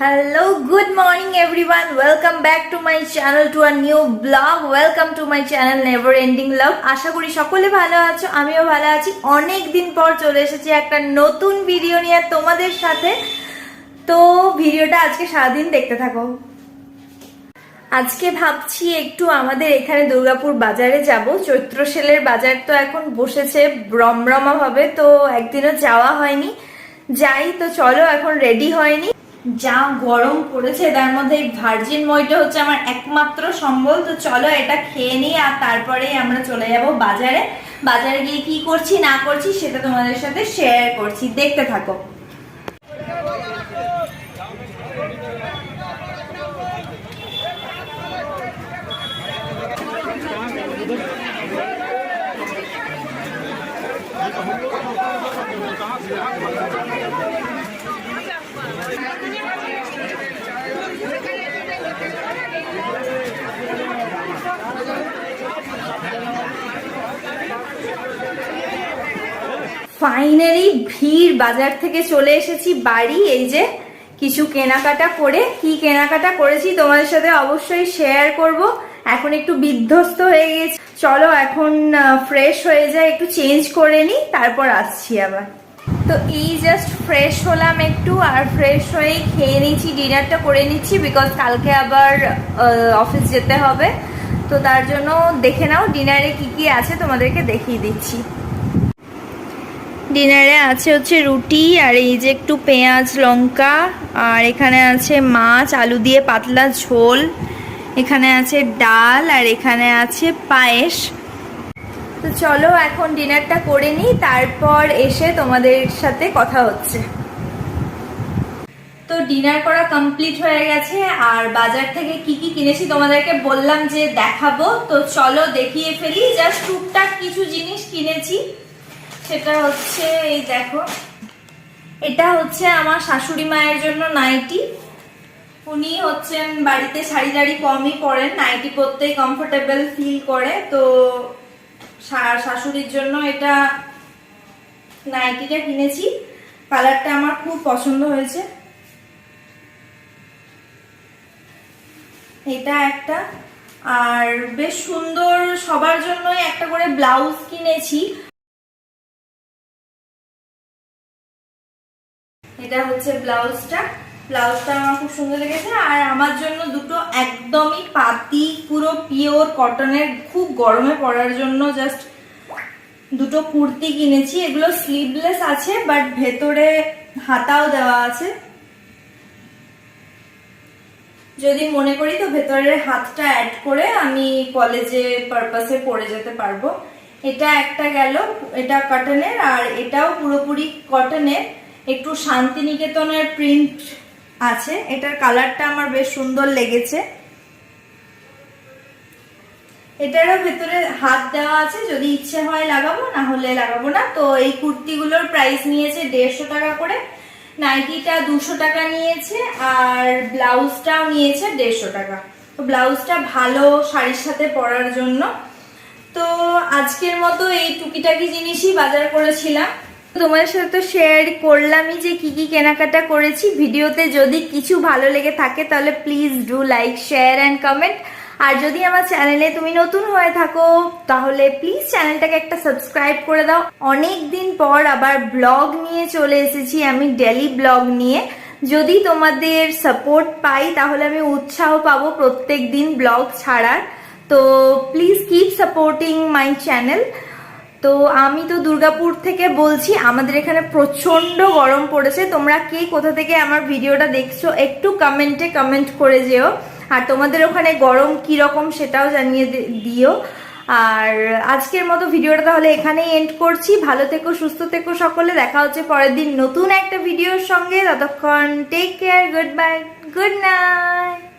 Hello, good morning everyone. Welcome back to my channel to a new vlog. Welcome to my channel Never Ending Love. আশা করি সকলে ভালো আছো আমিও ভালো আছি অনেক দিন পর চলে এসেছি একটা নতুন ভিডিও নিয়ে তোমাদের সাথে তো ভিডিওটা আজকে সারাদিন দেখতে থাকো আজকে ভাবছি একটু আমাদের এখানে দুর্গাপুর বাজারে যাব চৈত্র সেলের বাজার তো এখন বসেছে রমরমা ভাবে তো একদিনও যাওয়া হয়নি যাই তো চলো এখন রেডি হয়নি যা গরম পড়েছে, তার মধ্যে এই ভার্জিন মইটা হচ্ছে আমার একমাত্র সম্বল। তো চলো এটা খেয়ে নিই আর তারপরে আমরা চলে যাব বাজারে। বাজারে গিয়ে কি করছি, না করছি, সেটা তোমাদের সাথে শেয়ার করছি। দেখতে থাকো। ফাইনালি ভিড় বাজার থেকে চলে এসেছি বাড়ি। এই যে কিছু কেনাকাটা করে। কি কেনাকাটা করেছি তোমাদের সাথে অবশ্যই শেয়ার করব। এখন একটু বিধ্বস্ত হয়ে গেছি। চলো এখন ফ্রেশ হয়ে যায় একটু চেঞ্জ করে নিই তারপর আসছি আবার। তো এই জাস্ট ফ্রেশ হলাম একটু, আর ফ্রেশ হয়ে খেয়ে নিচ্ছি ডিনারটা করে নিচ্ছি বিকজ কালকে আবার অফিস যেতে হবে। তো তার জন্য দেখে নাও ডিনারে কি কি আছে তোমাদেরকে দেখিয়ে দিচ্ছি। ডিনারে আছে হচ্ছে রুটি, আর এই যে একটু পেঁয়াজ, লঙ্কা, আর এখানে আছে মাছ, আলু দিয়ে পাতলা ঝোল, এখানে আছে ডাল, আর এখানে আছে পায়েস। তো চলো এখন ডিনারটা করে নিই, তারপর এসে তোমাদের সাথে কথা হচ্ছে। ডিনার করা কমপ্লিট হয়ে গেছে, আর বাজার থেকে কি কি কিনেছি তোমাদেরকে বললাম যে দেখাবো। তো চলো দেখিয়ে ফেলি জাস্ট টুকটাক কিছু জিনিস কিনেছি। সেটা হচ্ছে, এই দেখো। এটা হচ্ছে আমার শাশুড়ি মায়ের জন্য নাইটি। উনি হচ্ছেন বাড়িতে শাড়ি টাড়ি কমই পরেন, নাইটি পরতেই কমফোর্টেবল ফিল করে। তো শাশুড়ির জন্য এটা নাইটিটা কিনেছি। কালারটা আমার খুব পছন্দ হয়েছে। এটা একটা। আর বেশ সুন্দর, সবার জন্যই একটা করে ব্লাউজ কিনেছি। এটা হচ্ছে ব্লাউজটা। ব্লাউজটা আমার খুব সুন্দর লেগেছে। আর আমার জন্য দুটো একদমই পাতি, পুরো পিওর কটনের, খুব গরমে পরার জন্য জাস্ট দুটো কুর্তি কিনেছি। এগুলো স্লিভলেস আছে বাট ভেতরে হাতাও দেওয়া আছে। যদি মনে করি তো ভেতরের হাতটা অ্যাড করে আমি কলেজে পারপাসে পরে যেতে পারব। এটা একটা গেল, এটা কটনের আর এটাও পুরোপুরি কটনের একটু শান্তিনিকেতনের প্রিন্ট আছে, এটার কালারটা আমার বেশ সুন্দর লেগেছে। এটারও ভেতরে হাত দেওয়া আছে, যদি ইচ্ছে হয় লাগাবো, না হলে লাগাবো না। তো এই কুর্তিগুলোর প্রাইস নিয়েছে দেড়শো টাকা করে। নাইটিটা দুশো টাকা নিয়েছে আর ব্লাউজটাও নিয়েছে দেড়শো টাকা। তো ব্লাউজটা ভালো শাড়ির সাথে পরার জন্য। তো আজকের মতো এই টুকিটাকি জিনিসই বাজার করেছিলাম। তোমাদের সাথে তো শেয়ার করলামই যে কি কি কেনাকাটা করেছি। ভিডিওতে যদি কিছু ভালো লেগে থাকে, তাহলে please do like share and comment আর যদি আমার চ্যানেলে তুমি নতুন হয়ে থাকো, তাহলে প্লিজ চ্যানেলটাকে একটা সাবস্ক্রাইব করে দাও। অনেক দিন পর আবার ব্লগ নিয়ে চলে এসেছি আমি ডেলি ব্লগ নিয়ে। যদি তোমাদের সাপোর্ট পাই, তাহলে আমি উৎসাহ পাবো প্রত্যেক দিন ব্লগ ছাড়ার। তো please keep supporting my channel তো আমি তো দুর্গাপুর থেকে বলছি, আমাদের এখানে প্রচণ্ড গরম পড়েছে। তোমরা কে কোথা থেকে আমার ভিডিওটা দেখছ, একটু কমেন্টে কমেন্ট করে যেও। আর তোমাদের ওখানে গরম কি রকম সেটাও জানিয়ে দিও। আর আজকের মতো ভিডিওটা তাহলে এখানেই এন্ড করছি। ভালো থেকো, সুস্থ থেকো সকলে। দেখা হচ্ছে পরের দিন নতুন একটা ভিডিওর সঙ্গে। ততক্ষণ take care good bye good night